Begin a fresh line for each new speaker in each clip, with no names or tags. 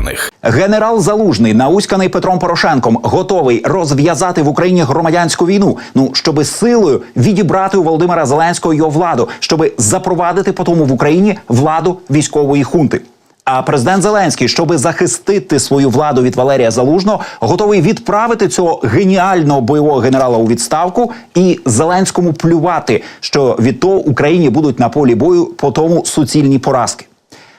даних.
Генерал Залужний, науськаний Петром Порошенком, готовий розв'язати в Україні громадянську війну. Ну щоби силою відібрати у Володимира Зеленського його владу, щоби запровадити по в Україні владу військової хунти. А президент Зеленський, щоби захистити свою владу від Валерія Залужного, готовий відправити цього геніального бойового генерала у відставку і Зеленському плювати, що від того Україні будуть на полі бою по тому суцільні поразки.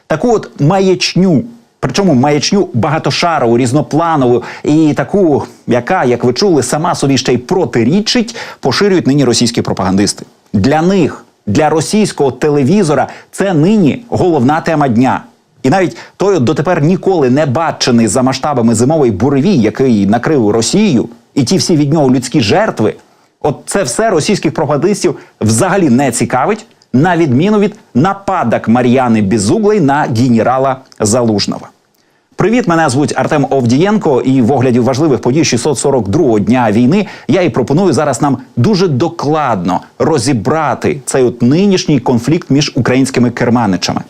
Таку от маячню. Причому маячню багатошарову, різнопланову і таку, яка, як ви чули, сама собі ще й протирічить, поширюють нині російські пропагандисти. Для них, для російського телевізора, це нині головна тема дня. І навіть той от дотепер ніколи не бачений за масштабами зимовий буревій, який накрив Росію, і ті всі від нього людські жертви. От це все російських пропагандистів взагалі не цікавить, на відміну від нападок Мар'яни Безуглої на генерала Залужного. Привіт, мене звуть Артем Овдієнко, і в огляді важливих подій 642-го дня війни я і пропоную зараз нам дуже докладно розібрати цей от нинішній конфлікт між українськими керманичами.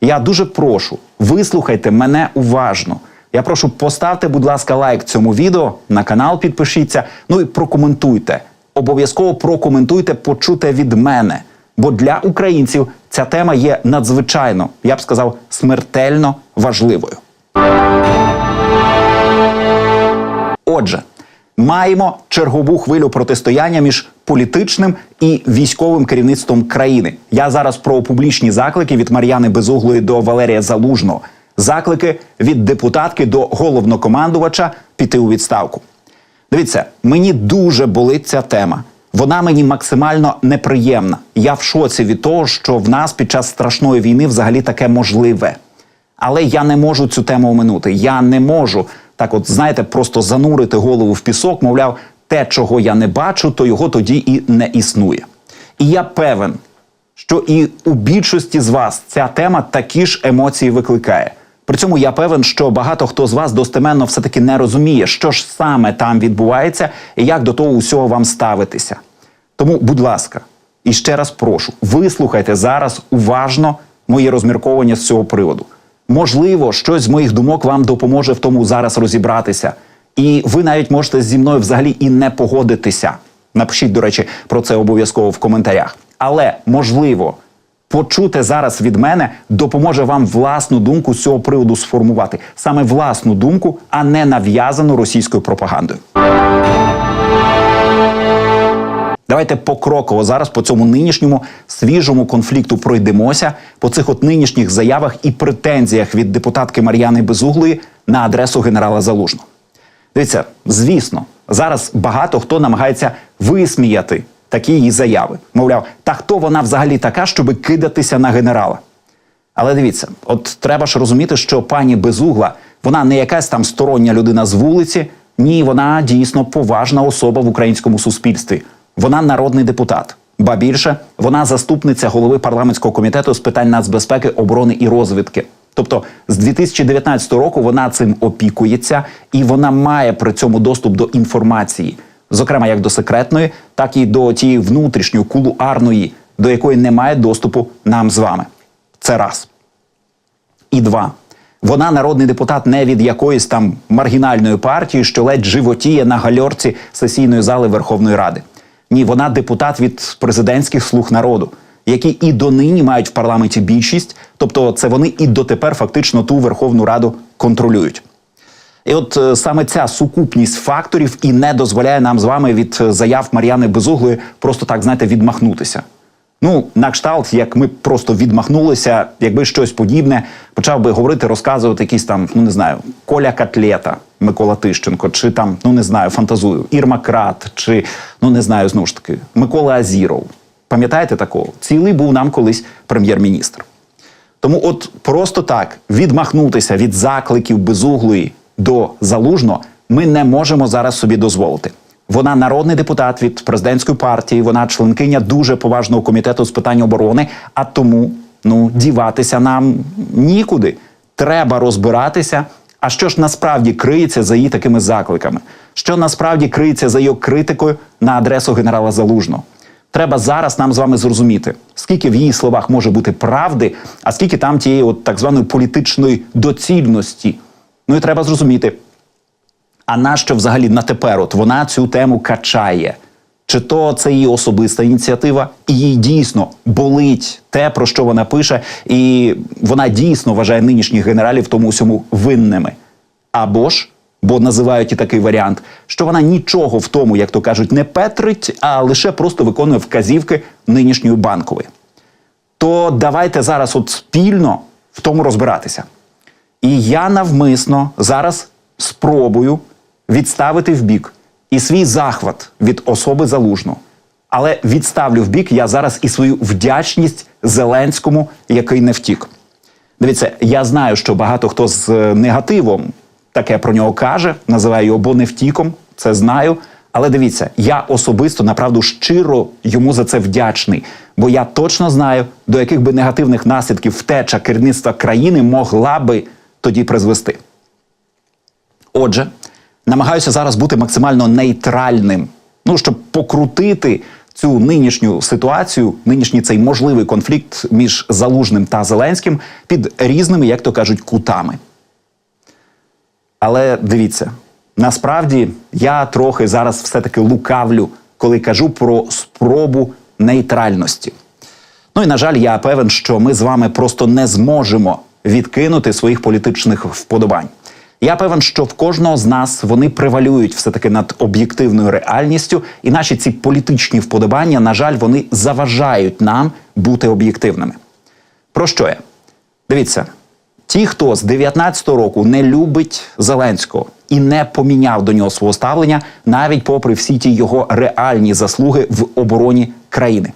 Я дуже прошу, вислухайте мене уважно. Я прошу поставте, будь ласка, лайк цьому відео, на канал підпишіться, ну і прокоментуйте. Обов'язково прокоментуйте, почуте від мене. Бо для українців ця тема є надзвичайно, я б сказав, смертельно важливою. Отже, маємо чергову хвилю протистояння між політичним і військовим керівництвом країни. Я зараз про публічні заклики від Мар'яни Безуглої до Валерія Залужного, заклики від депутатки до головнокомандувача піти у відставку. Дивіться, мені дуже болить ця тема. Вона мені максимально неприємна. Я в шоці від того, що в нас під час страшної війни взагалі таке можливе. Але я не можу цю тему оминути. Я не можу так, от знаєте, просто занурити голову в пісок, мовляв, те, чого я не бачу, то його тоді і не існує. І я певен, що і у більшості з вас ця тема такі ж емоції викликає. При цьому я певен, що багато хто з вас достеменно все-таки не розуміє, що ж саме там відбувається і як до того усього вам ставитися. Тому, будь ласка, і ще раз прошу, вислухайте зараз уважно моє розмірковання з цього приводу. Можливо, щось з моїх думок вам допоможе в тому зараз розібратися. І ви навіть можете зі мною взагалі і не погодитися. Напишіть, до речі, про це обов'язково в коментарях. Але можливо, почути зараз від мене допоможе вам власну думку з цього приводу сформувати саме власну думку, а не нав'язану російською пропагандою. Давайте покроково зараз по цьому нинішньому свіжому конфлікту пройдемося по цих от нинішніх заявах і претензіях від депутатки Мар'яни Безуглої на адресу генерала Залужного. Дивіться, звісно, зараз багато хто намагається висміяти такі її заяви. Мовляв, та хто вона взагалі така, щоби кидатися на генерала? Але дивіться, от треба ж розуміти, що пані Безугла вона не якась там стороння людина з вулиці. Ні, вона дійсно поважна особа в українському суспільстві. Вона народний депутат. Ба більше вона заступниця голови парламентського комітету з питань нацбезпеки, оборони і розвідки. Тобто з 2019 року вона цим опікується і вона має при цьому доступ до інформації, зокрема як до секретної, так і до тієї внутрішньої кулуарної, до якої немає доступу нам з вами. Це раз. І два. Вона народний депутат не від якоїсь там маргінальної партії, що ледь животіє на гальорці сесійної зали Верховної Ради. Ні, вона депутат від президентських слуг народу, які і донині мають в парламенті більшість, тобто це вони і дотепер фактично ту Верховну Раду контролюють. І от е, саме ця сукупність факторів і не дозволяє нам з вами від е, заяв Мар'яни Безуглої просто так знаєте відмахнутися. Ну, на кшталт, як ми просто відмахнулися, якби щось подібне почав би говорити, розказувати якісь там, ну не знаю, Коля Котлета, Микола Тищенко, чи там, ну не знаю, фантазую, Ірма Крат, чи ну не знаю, знову ж таки, Микола Азіров. Пам'ятаєте такого? Цілий був нам колись прем'єр-міністр. Тому, от просто так відмахнутися від закликів безуглої до залужно ми не можемо зараз собі дозволити. Вона народний депутат від президентської партії, вона членкиня дуже поважного комітету з питань оборони. А тому ну діватися нам нікуди. Треба розбиратися. А що ж насправді криється за її такими закликами? Що насправді криється за її критикою на адресу генерала Залужного? Треба зараз нам з вами зрозуміти, скільки в її словах може бути правди, а скільки там тієї от так званої політичної доцільності. Ну і треба зрозуміти, а нащо взагалі на тепер от вона цю тему качає? Чи то це її особиста ініціатива, і їй дійсно болить те, про що вона пише, і вона дійсно вважає нинішніх генералів тому усьому винними. Або ж, бо називають і такий варіант, що вона нічого в тому, як то кажуть, не петрить, а лише просто виконує вказівки нинішньої банкової. То давайте зараз от спільно в тому розбиратися. І я навмисно зараз спробую відставити в бік і свій захват від особи залужного. Але відставлю в бік я зараз і свою вдячність Зеленському, який не втік. Дивіться, я знаю, що багато хто з е, негативом таке про нього каже, називає його бо не втіком, це знаю. Але дивіться, я особисто направду щиро йому за це вдячний, бо я точно знаю, до яких би негативних наслідків втеча керівництва країни могла би тоді призвести. Отже, намагаюся зараз бути максимально нейтральним, ну щоб покрутити цю нинішню ситуацію, нинішній цей можливий конфлікт між Залужним та Зеленським під різними, як то кажуть, кутами. Але дивіться, насправді я трохи зараз все-таки лукавлю, коли кажу про спробу нейтральності. Ну і на жаль, я певен, що ми з вами просто не зможемо відкинути своїх політичних вподобань. Я певен, що в кожного з нас вони превалюють все-таки над об'єктивною реальністю, і наші ці політичні вподобання, на жаль, вони заважають нам бути об'єктивними. Про що я? Дивіться, ті, хто з 19-го року не любить Зеленського і не поміняв до нього свого ставлення, навіть попри всі ті його реальні заслуги в обороні країни,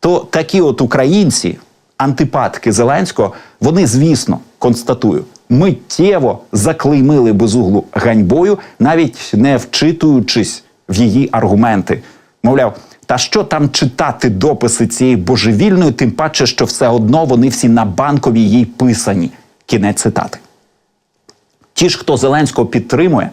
то такі от українці, антипатки Зеленського, вони, звісно, констатую, миттєво заклеймили безуглу ганьбою, навіть не вчитуючись в її аргументи. Мовляв, та що там читати дописи цієї божевільної, тим паче, що все одно вони всі на банковій їй писані. Кінець цитати. Ті ж, хто Зеленського підтримує,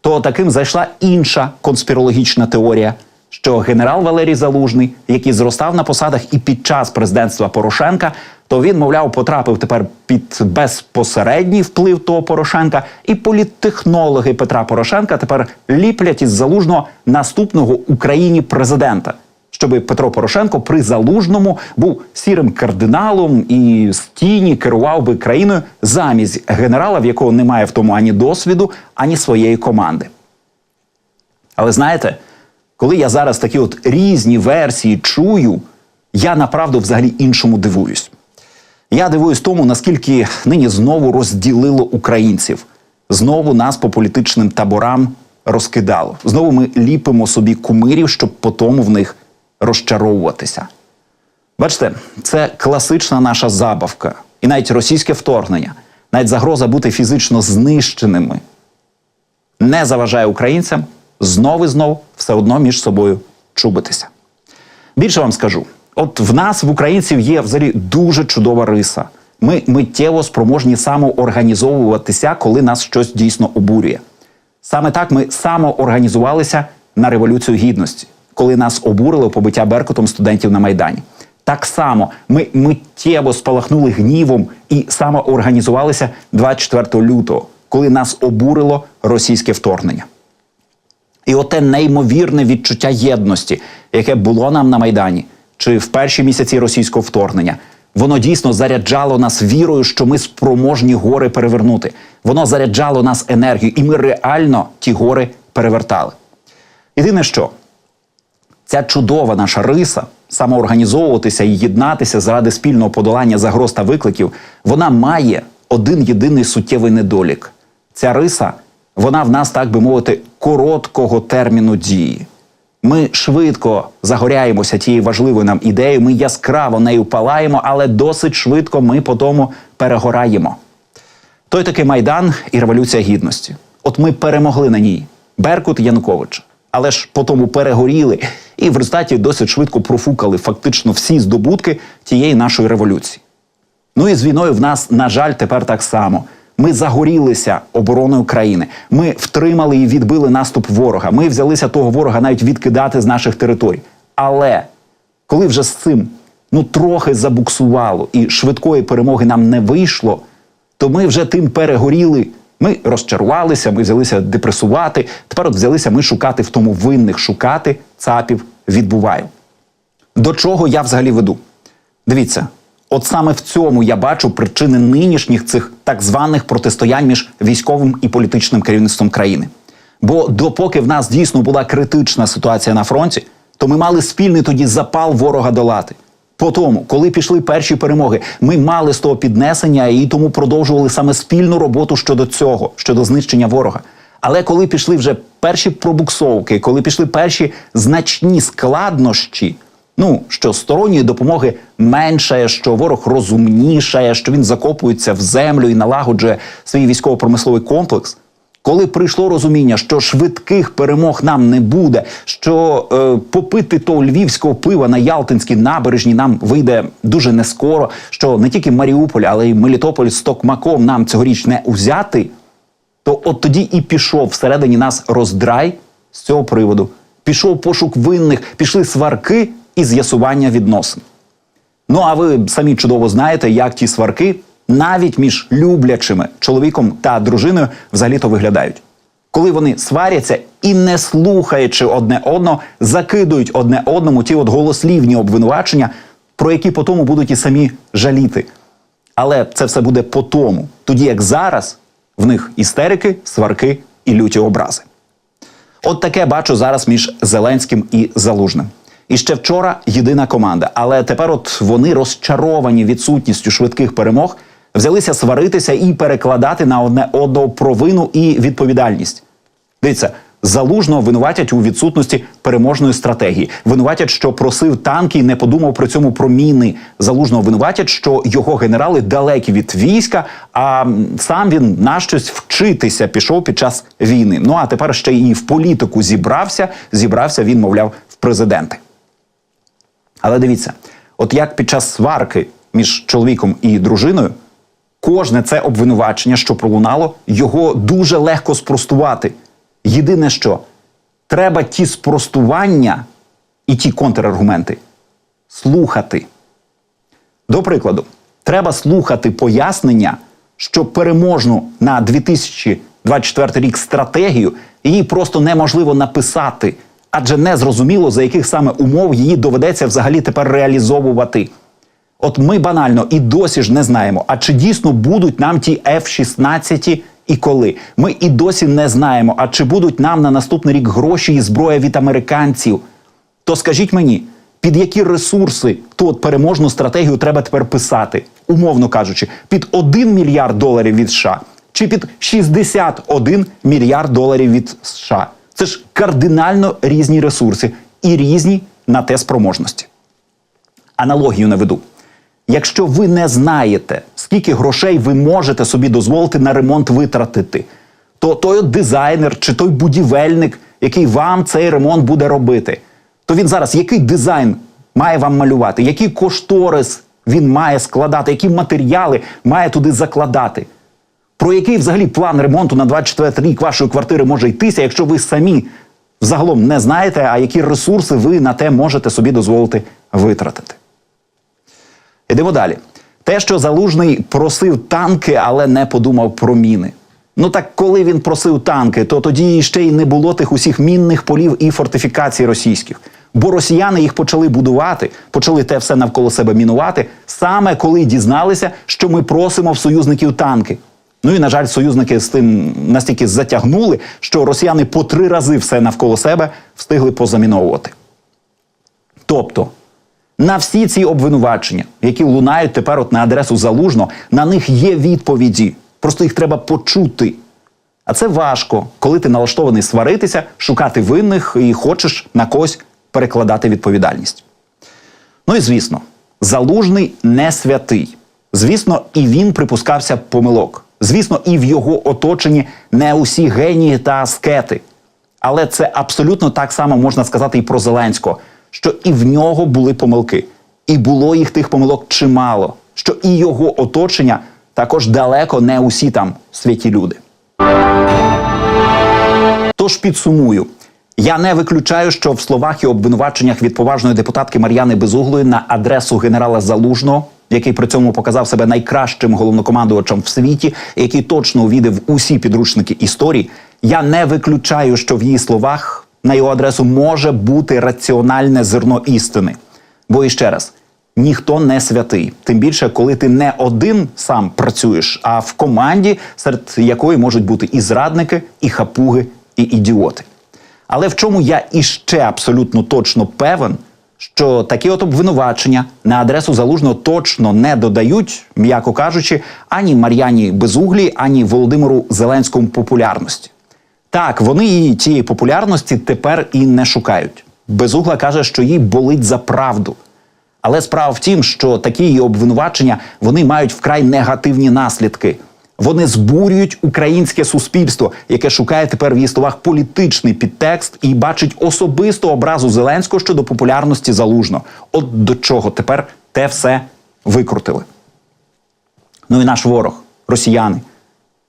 то таким зайшла інша конспірологічна теорія, що генерал Валерій Залужний, який зростав на посадах і під час президентства Порошенка, то він, мовляв, потрапив тепер під безпосередній вплив того Порошенка, і політтехнологи Петра Порошенка тепер ліплять із залужного наступного Україні президента. Щоби Петро Порошенко при залужному був сірим кардиналом і з тіні керував би країною замість генерала, в якого немає в тому ані досвіду, ані своєї команди. Але знаєте, коли я зараз такі от різні версії чую, я направду взагалі іншому дивуюсь. Я дивуюсь тому, наскільки нині знову розділило українців, знову нас по політичним таборам розкидало. Знову ми ліпимо собі кумирів, щоб потім в них розчаровуватися. Бачите, це класична наша забавка, і навіть російське вторгнення, навіть загроза бути фізично знищеними не заважає українцям знову і знов все одно між собою чубитися. Більше вам скажу: от в нас, в українців, є взагалі дуже чудова риса. Ми миттєво спроможні самоорганізовуватися, коли нас щось дійсно обурює. Саме так ми самоорганізувалися на Революцію Гідності, коли нас обурило побиття Беркутом студентів на Майдані. Так само ми миттєво спалахнули гнівом і самоорганізувалися 24 лютого, коли нас обурило російське вторгнення. І оте неймовірне відчуття єдності, яке було нам на Майдані, чи в перші місяці російського вторгнення, воно дійсно заряджало нас вірою, що ми спроможні гори перевернути. Воно заряджало нас енергією, і ми реально ті гори перевертали. Єдине що, ця чудова наша риса самоорганізовуватися і єднатися заради спільного подолання загроз та викликів, вона має один єдиний суттєвий недолік. Ця риса, вона в нас, так би мовити, короткого терміну дії. Ми швидко загоряємося тією важливою нам ідеєю, ми яскраво нею палаємо, але досить швидко ми по тому перегораємо. Той такий майдан і революція гідності. От ми перемогли на ній Беркут Януковича, але ж по тому перегоріли і в результаті досить швидко профукали фактично всі здобутки тієї нашої революції. Ну і з війною в нас, на жаль, тепер так само. Ми загорілися обороною країни. Ми втримали і відбили наступ ворога. Ми взялися того ворога навіть відкидати з наших територій. Але коли вже з цим ну трохи забуксувало і швидкої перемоги нам не вийшло, то ми вже тим перегоріли Ми розчарувалися, ми взялися депресувати. Тепер от взялися ми шукати в тому винних, шукати цапів відбуваю. До чого я взагалі веду? Дивіться, от саме в цьому я бачу причини нинішніх цих так званих протистоянь між військовим і політичним керівництвом країни. Бо допоки в нас дійсно була критична ситуація на фронті, то ми мали спільний тоді запал ворога долати. По тому, коли пішли перші перемоги, ми мали з того піднесення і тому продовжували саме спільну роботу щодо цього, щодо знищення ворога. Але коли пішли вже перші пробуксовки, коли пішли перші значні складнощі, ну що сторонньої допомоги менше, що ворог розумнішає, що він закопується в землю і налагоджує свій військово-промисловий комплекс. Коли прийшло розуміння, що швидких перемог нам не буде, що е, попити того львівського пива на Ялтинській набережні нам вийде дуже не скоро, що не тільки Маріуполь, але й Мелітополь з Токмаком нам цьогоріч не узяти, то от тоді і пішов всередині нас роздрай з цього приводу. Пішов пошук винних, пішли сварки і з'ясування відносин. Ну а ви самі чудово знаєте, як ті сварки навіть між люблячими чоловіком та дружиною взагалі-то виглядають. Коли вони сваряться і не слухаючи одне одного, закидують одне одному ті от голослівні обвинувачення, про які по тому будуть і самі жаліти. Але це все буде по тому, тоді як зараз в них істерики, сварки і люті образи. От таке бачу зараз між Зеленським і Залужним. І ще вчора єдина команда. Але тепер, от вони розчаровані відсутністю швидких перемог, взялися сваритися і перекладати на одне одного провину і відповідальність. Дивіться, залужно винуватять у відсутності переможної стратегії. Винуватять, що просив танки і не подумав при цьому про міни. Залужно винуватять, що його генерали далекі від війська, а сам він на щось вчитися пішов під час війни. Ну а тепер ще і в політику зібрався. Зібрався він, мовляв, в президенти. Але дивіться, от як під час сварки між чоловіком і дружиною, кожне це обвинувачення, що пролунало, його дуже легко спростувати. Єдине, що треба ті спростування і ті контраргументи слухати. До прикладу, треба слухати пояснення, що переможну на 2024 рік стратегію її просто неможливо написати, адже не зрозуміло, за яких саме умов її доведеться взагалі тепер реалізовувати. От ми банально і досі ж не знаємо, а чи дійсно будуть нам ті F-16 і коли. Ми і досі не знаємо, а чи будуть нам на наступний рік гроші і зброя від американців. То скажіть мені, під які ресурси ту от переможну стратегію треба тепер писати, умовно кажучи, під 1 мільярд доларів від США чи під 61 мільярд доларів від США? Це ж кардинально різні ресурси і різні на те спроможності. Аналогію наведу. Якщо ви не знаєте, скільки грошей ви можете собі дозволити на ремонт витратити, то той от дизайнер чи той будівельник, який вам цей ремонт буде робити, то він зараз який дизайн має вам малювати, який кошторис він має складати, які матеріали має туди закладати. Про який взагалі план ремонту на 24 рік вашої квартири може йтися, якщо ви самі взагалом не знаєте, а які ресурси ви на те можете собі дозволити витратити. Ідемо далі. Те, що Залужний просив танки, але не подумав про міни. Ну так коли він просив танки, то тоді ще й не було тих усіх мінних полів і фортифікацій російських. Бо росіяни їх почали будувати, почали те все навколо себе мінувати, саме коли дізналися, що ми просимо в союзників танки. Ну і на жаль, союзники з тим настільки затягнули, що росіяни по три рази все навколо себе встигли позаміновувати. Тобто, на всі ці обвинувачення, які лунають тепер от на адресу залужно, на них є відповіді. Просто їх треба почути. А це важко, коли ти налаштований сваритися, шукати винних і хочеш на когось перекладати відповідальність. Ну і звісно, залужний не святий. Звісно, і він припускався помилок. Звісно, і в його оточенні не усі генії та аскети. Але це абсолютно так само можна сказати і про Зеленського, що і в нього були помилки, і було їх тих помилок чимало, що і його оточення також далеко не усі там святі люди. Тож підсумую. Я не виключаю, що в словах і обвинуваченнях від поважної депутатки Мар'яни Безуглої на адресу генерала Залужного який при цьому показав себе найкращим головнокомандувачем в світі, який точно увійде в усі підручники історії. Я не виключаю, що в її словах на його адресу може бути раціональне зерно істини. Бо іще раз, ніхто не святий. Тим більше, коли ти не один сам працюєш, а в команді, серед якої можуть бути і зрадники, і хапуги, і ідіоти. Але в чому я іще абсолютно точно певен, що такі от обвинувачення на адресу залужного точно не додають, м'яко кажучи, ані Мар'яні Безуглі, ані Володимиру Зеленському популярності. Так, вони її тієї популярності тепер і не шукають. Безугла каже, що їй болить за правду. Але справа в тім, що такі її обвинувачення вони мають вкрай негативні наслідки. Вони збурюють українське суспільство, яке шукає тепер в її словах політичний підтекст і бачить особисту образу Зеленського щодо популярності залужно. От до чого тепер те все викрутили. Ну і наш ворог, росіяни,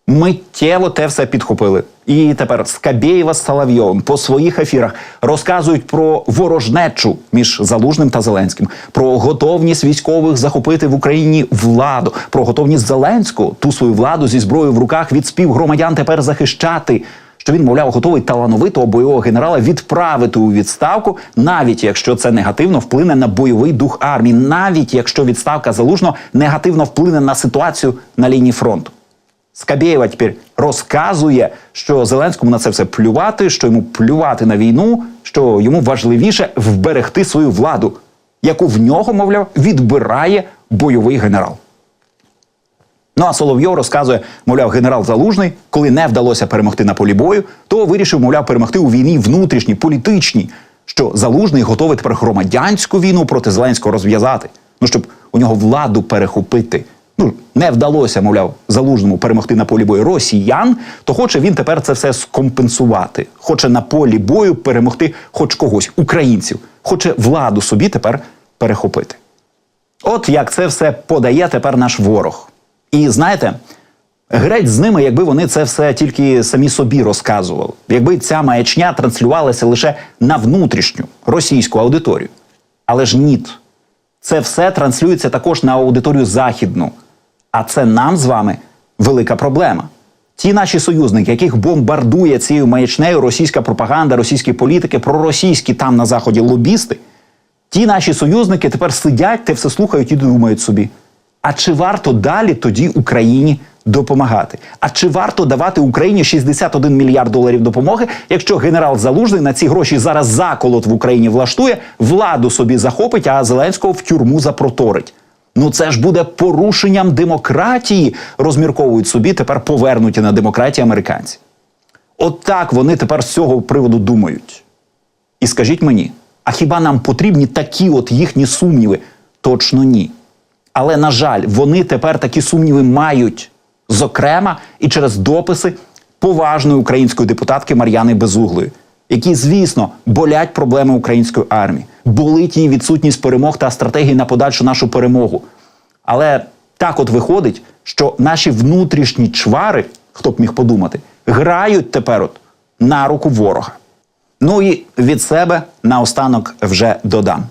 миттєво те все підхопили. І тепер Скабєєва з Соловйовим по своїх ефірах розказують про ворожнечу між Залужним та Зеленським, про готовність військових захопити в Україні владу, про готовність Зеленського ту свою владу зі зброєю в руках від співгромадян тепер захищати. Що він, мовляв, готовий талановитого бойового генерала відправити у відставку, навіть якщо це негативно вплине на бойовий дух армії, навіть якщо відставка залужно негативно вплине на ситуацію на лінії фронту. Скабєєва тепер розказує, що Зеленському на це все плювати, що йому плювати на війну, що йому важливіше вберегти свою владу, яку в нього, мовляв, відбирає бойовий генерал. Ну а Соловйов розказує, мовляв, генерал Залужний, коли не вдалося перемогти на полі бою, то вирішив, мовляв, перемогти у війні внутрішній, політичній, що Залужний готовий тепер громадянську війну проти Зеленського розв'язати. Ну щоб у нього владу перехопити. Ну не вдалося, мовляв, залужному перемогти на полі бою росіян, то хоче він тепер це все скомпенсувати. Хоче на полі бою перемогти хоч когось, українців, хоче владу собі тепер перехопити. От як це все подає тепер наш ворог. І знаєте, греть з ними, якби вони це все тільки самі собі розказували, якби ця маячня транслювалася лише на внутрішню російську аудиторію. Але ж ні. Це все транслюється також на аудиторію західну. А це нам з вами велика проблема. Ті наші союзники, яких бомбардує цією маячнею російська пропаганда, російські політики, проросійські там на заході лобісти, ті наші союзники тепер сидять, те все слухають і думають собі. А чи варто далі тоді Україні допомагати? А чи варто давати Україні 61 мільярд доларів допомоги, якщо генерал Залужний на ці гроші зараз заколот в Україні влаштує, владу собі захопить, а Зеленського в тюрму запроторить? Ну це ж буде порушенням демократії, розмірковують собі тепер повернуті на демократії американці. От так вони тепер з цього приводу думають. І скажіть мені, а хіба нам потрібні такі от їхні сумніви? Точно ні. Але, на жаль, вони тепер такі сумніви мають, зокрема, і через дописи поважної української депутатки Мар'яни Безуглої, які, звісно, болять проблеми української армії, болить її відсутність перемог та стратегії на подальшу нашу перемогу. Але так от виходить, що наші внутрішні чвари, хто б міг подумати, грають тепер от на руку ворога. Ну і від себе наостанок вже додам.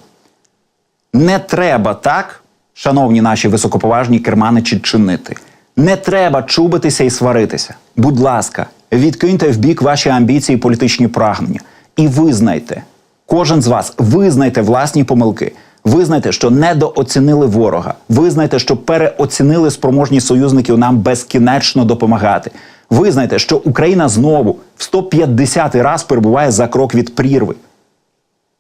Не треба так, шановні наші високоповажні керманичі, чинити. Не треба чубитися і сваритися. Будь ласка, відкиньте в бік ваші амбіції і політичні прагнення. І визнайте, кожен з вас визнайте власні помилки. Визнайте, що недооцінили ворога. Визнайте, що переоцінили спроможність союзників нам безкінечно допомагати. Визнайте, що Україна знову в 150 раз перебуває за крок від прірви.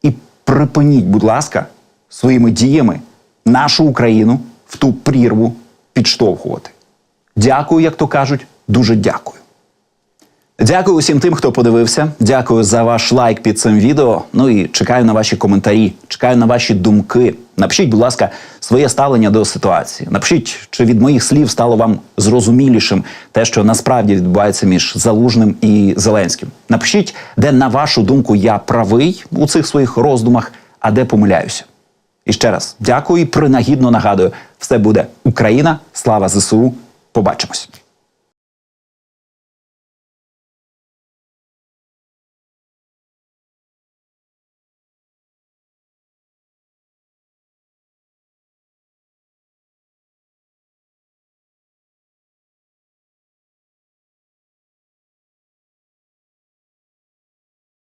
І припиніть, будь ласка, своїми діями нашу Україну в ту прірву підштовхувати. Дякую, як то кажуть, дуже дякую. Дякую усім тим, хто подивився. Дякую за ваш лайк під цим відео. Ну і чекаю на ваші коментарі, чекаю на ваші думки. Напишіть, будь ласка, своє ставлення до ситуації. Напишіть, чи від моїх слів стало вам зрозумілішим те, що насправді відбувається між Залужним і Зеленським. Напишіть, де, на вашу думку, я правий у цих своїх роздумах, а де помиляюся. І ще раз дякую і принагідно нагадую: все буде Україна, слава ЗСУ. Побачимось.